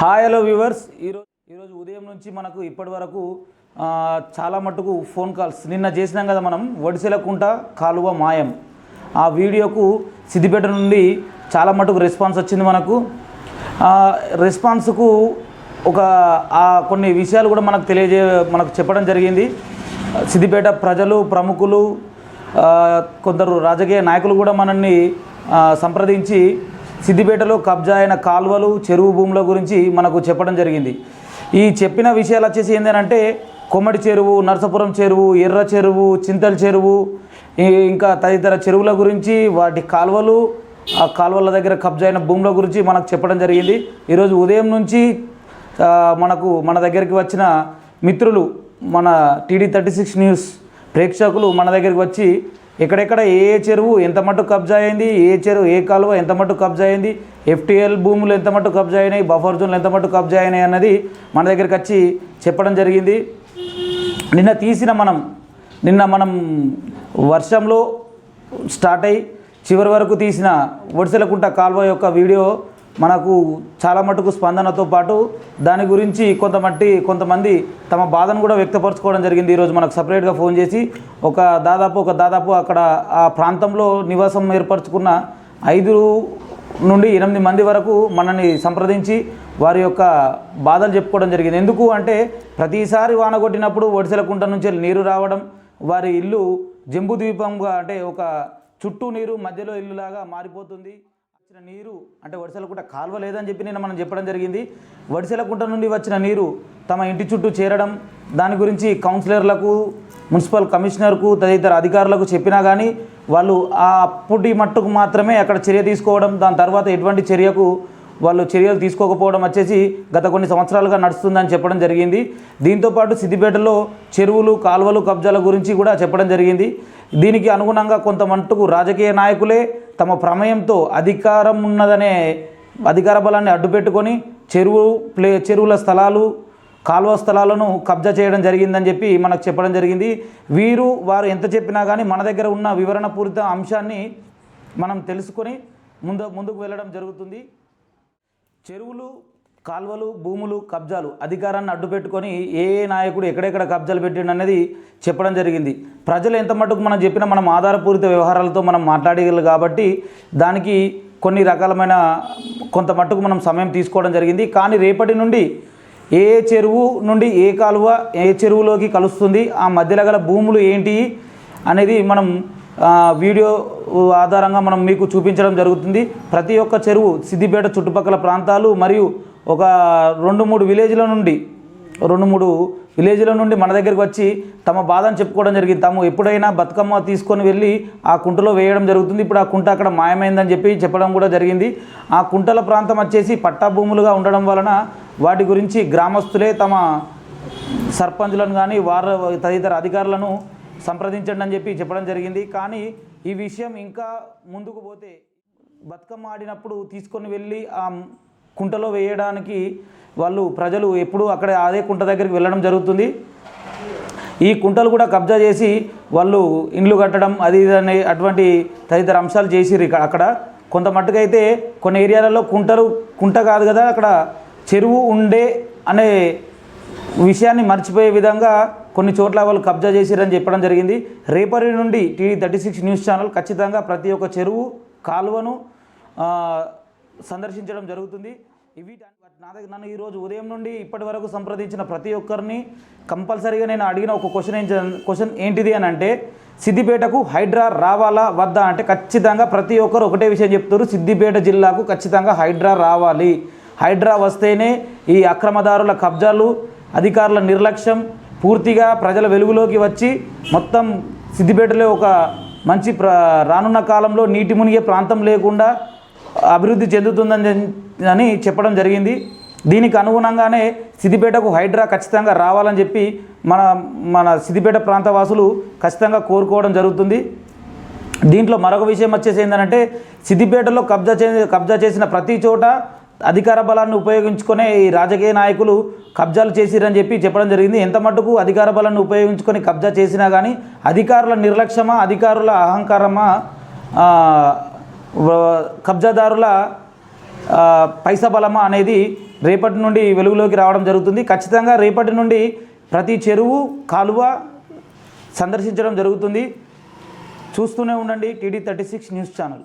Hi hello viewers. ఈరోజు ఈరోజు ఉదయం నుంచి మనకు ఇప్పటి వరకు చాలా మటుకు ఫోన్ కాల్స్. నిన్న చేసినాం కదా మనం వడిసెలకుంట కాలువ మాయం. ఆ వీడియోకు సిద్దిపేట నుండి చాలా మటుకు రెస్పాన్స్ వచ్చింది మనకు. రెస్పాన్స్కు ఒక ఆ కొన్ని విషయాలు కూడా మనకు తెలియజే మనకు చెప్పడం జరిగింది. సిద్దిపేట ప్రజలు ప్రముఖులు కొందరు రాజకీయ నాయకులు కూడా మనల్ని సంప్రదించి సిద్దిపేటలో కబ్జా అయిన కాల్వలు చెరువు భూముల గురించి మనకు చెప్పడం జరిగింది. ఈ చెప్పిన విషయాలు వచ్చేసి ఏంటంటే కొమ్మడి చెరువు నరసపురం చెరువు ఎర్ర చెరువు చింతల చెరువు ఇంకా తదితర చెరువుల గురించి వాటి కాలువలు ఆ కాలువల దగ్గర కబ్జా అయిన భూముల గురించి మనకు చెప్పడం జరిగింది. ఈరోజు ఉదయం నుంచి మనకు మన దగ్గరికి వచ్చిన మిత్రులు మన టీడీ థర్టీ సిక్స్ న్యూస్ ప్రేక్షకులు మన దగ్గరికి వచ్చి ఎక్కడెక్కడ ఏ ఏ చెరువు ఎంత మట్టు కబ్జా అయింది ఏ చెరువు ఏ కాలువ ఎంత మట్టు కబ్జా అయింది ఎఫ్టీఎల్ భూములు ఎంత మట్టు కబ్జా అయినాయి బఫర్ జోన్లు ఎంత మట్టు కబ్జా అయినాయి అన్నది మన దగ్గరికి వచ్చి చెప్పడం జరిగింది. నిన్న తీసిన మనం నిన్న మనం వర్షంలో స్టార్ట్ అయ్యి చివరి వరకు తీసిన ఒడిసెలకుంట కాల్వ యొక్క వీడియో మనకు చాలా మటుకు స్పందనతో పాటు దాని గురించి కొంతమట్టి కొంతమంది తమ బాధను కూడా వ్యక్తపరచుకోవడం జరిగింది. ఈరోజు మనకు సపరేట్గా ఫోన్ చేసి ఒక దాదాపు ఒక దాదాపు అక్కడ ఆ ప్రాంతంలో నివాసం ఏర్పరచుకున్న ఐదు నుండి ఎనిమిది మంది వరకు మనల్ని సంప్రదించి వారి యొక్క బాధలు చెప్పుకోవడం జరిగింది. ఎందుకు అంటే ప్రతిసారి వాన కొట్టినప్పుడు ఒడిసెల కుంట నుంచి నీరు రావడం వారి ఇల్లు జంబు ద్వీపంగా అంటే ఒక చుట్టూ నీరు మధ్యలో ఇల్లులాగా మారిపోతుంది. వచ్చిన నీరు అంటే వడిసెలకుంట కాలువ లేదని చెప్పి నేను మనం చెప్పడం జరిగింది. వడిసెలకుంట నుండి వచ్చిన నీరు తమ ఇంటి చుట్టూ చేరడం దాని గురించి కౌన్సిలర్లకు మున్సిపల్ కమిషనర్కు తదితర అధికారులకు చెప్పినా కానీ వాళ్ళు ఆ అప్పటి మట్టుకు మాత్రమే అక్కడ చర్య తీసుకోవడం దాని తర్వాత ఎటువంటి చర్యకు వాళ్ళు చర్యలు తీసుకోకపోవడం వచ్చేసి గత కొన్ని సంవత్సరాలుగా నడుస్తుందని చెప్పడం జరిగింది. దీంతోపాటు సిద్దిపేటలో చెరువులు కాలువలు కబ్జాల గురించి కూడా చెప్పడం జరిగింది. దీనికి అనుగుణంగా కొంత మట్టుకు రాజకీయ నాయకులే తమ ప్రమేయంతో అధికారం ఉన్నదనే అధికార బలాన్ని అడ్డుపెట్టుకొని చెరువు ప్లే చెరువుల స్థలాలు కాలువ స్థలాలను కబ్జా చేయడం జరిగిందని చెప్పి మనకు చెప్పడం జరిగింది. వీరు వారు ఎంత చెప్పినా కానీ మన దగ్గర ఉన్న వివరణపూరిత అంశాన్ని మనం తెలుసుకొని ముందు ముందుకు వెళ్ళడం జరుగుతుంది. చెరువులు కాల్వలు భూములు కబ్జాలు అధికారాన్ని అడ్డుపెట్టుకొని ఏ నాయకుడు ఎక్కడెక్కడ కబ్జాలు పెట్టిండు అనేది చెప్పడం జరిగింది. ప్రజలు ఎంత మటుకు మనం చెప్పినా మనం ఆధారపూరిత వ్యవహారాలతో మనం మాట్లాడగలం కాబట్టి దానికి కొన్ని రకాలమైన కొంత మట్టుకు మనం సమయం తీసుకోవడం జరిగింది. కానీ రేపటి నుండి ఏ చెరువు నుండి ఏ కాలువ ఏ చెరువులోకి కలుస్తుంది ఆ మధ్యలో గల భూములు ఏంటి అనేది మనం వీడియో ఆధారంగా మనం మీకు చూపించడం జరుగుతుంది. ప్రతి ఒక్క చెరువు సిద్దిపేట చుట్టుపక్కల ప్రాంతాలు మరియు ఒక రెండు మూడు విలేజ్ల నుండి రెండు మూడు విలేజ్ల నుండి మన దగ్గరికి వచ్చి తమ బాధను చెప్పుకోవడం జరిగింది. తాము ఎప్పుడైనా బతుకమ్మ తీసుకొని వెళ్ళి ఆ కుంటలో వేయడం జరుగుతుంది. ఇప్పుడు ఆ కుంట అక్కడ మాయమైందని చెప్పి చెప్పడం కూడా జరిగింది. ఆ కుంటల ప్రాంతం వచ్చేసి పట్టాభూములుగా ఉండడం వలన వాటి గురించి గ్రామస్తులే తమ సర్పంచులను కానీ వారు తదితర అధికారులను సంప్రదించండి అని చెప్పి చెప్పడం జరిగింది. కానీ ఈ విషయం ఇంకా ముందుకు పోతే బతుకమ్మ ఆడినప్పుడు తీసుకొని వెళ్ళి ఆ కుంటలో వేయడానికి వాళ్ళు ప్రజలు ఎప్పుడూ అక్కడ అదే కుంట దగ్గరికి వెళ్ళడం జరుగుతుంది. ఈ కుంటలు కూడా కబ్జా చేసి వాళ్ళు ఇండ్లు కట్టడం అది ఇది అనే అటువంటి తదితర అంశాలు చేసిర్రు ఇక్కడ అక్కడ. కొంత మట్టుకైతే కొన్ని ఏరియాలలో కుంటలు కుంట కాదు కదా అక్కడ చెరువు ఉండే అనే విషయాన్ని మర్చిపోయే విధంగా కొన్ని చోట్ల వాళ్ళు కబ్జా చేసిరని చెప్పడం జరిగింది. రేపటి నుండి TV thirty six news channel ఖచ్చితంగా ప్రతి ఒక్క చెరువు కాలువను సందర్శించడం జరుగుతుంది. ఇవి నా దగ్గర నన్ను ఈరోజు ఉదయం నుండి ఇప్పటి వరకు సంప్రదించిన ప్రతి ఒక్కరిని కంపల్సరీగా నేను అడిగిన ఒక క్వశ్చన్ ఏం క్వశ్చన్ ఏంటిది అని అంటే సిద్దిపేటకు హైడ్రా రావాలా వద్దా అంటే ఖచ్చితంగా ప్రతి ఒక్కరు ఒకటే విషయం చెప్తారు. సిద్దిపేట జిల్లాకు ఖచ్చితంగా హైడ్రా రావాలి. హైడ్రా వస్తేనే ఈ అక్రమదారుల కబ్జాలు అధికారుల నిర్లక్ష్యం పూర్తిగా ప్రజల వెలుగులోకి వచ్చి మొత్తం సిద్దిపేటలో ఒక మంచి రానున్న కాలంలో నీటి మునిగే ప్రాంతం లేకుండా అభివృద్ధి చెందుతుందని అని చెప్పడం జరిగింది. దీనికి అనుగుణంగానే సిద్దిపేటకు హైడ్రా ఖచ్చితంగా రావాలని చెప్పి మన మన సిద్దిపేట ప్రాంత వాసులు ఖచ్చితంగా కోరుకోవడం జరుగుతుంది. దీంట్లో మరొక విషయం వచ్చేసి ఏంటంటే సిద్దిపేటలో కబ్జా చే కబ్జా చేసిన ప్రతి చోట అధికార బలాన్ని ఉపయోగించుకునే ఈ రాజకీయ నాయకులు కబ్జాలు చేసిరని చెప్పి చెప్పడం జరిగింది. ఎంత మటుకు అధికార బలాన్ని ఉపయోగించుకొని కబ్జా చేసినా కానీ అధికారుల నిర్లక్ష్యమా అధికారుల అహంకారమా కబ్జాదారుల పైస పైసా బలమా అనేది రేపటి నుండి వెలుగులోకి రావడం జరుగుతుంది. ఖచ్చితంగా రేపటి నుండి ప్రతి చెరువు కాలువ సందర్శించడం జరుగుతుంది. చూస్తూనే ఉండండి TV thirty six news channel.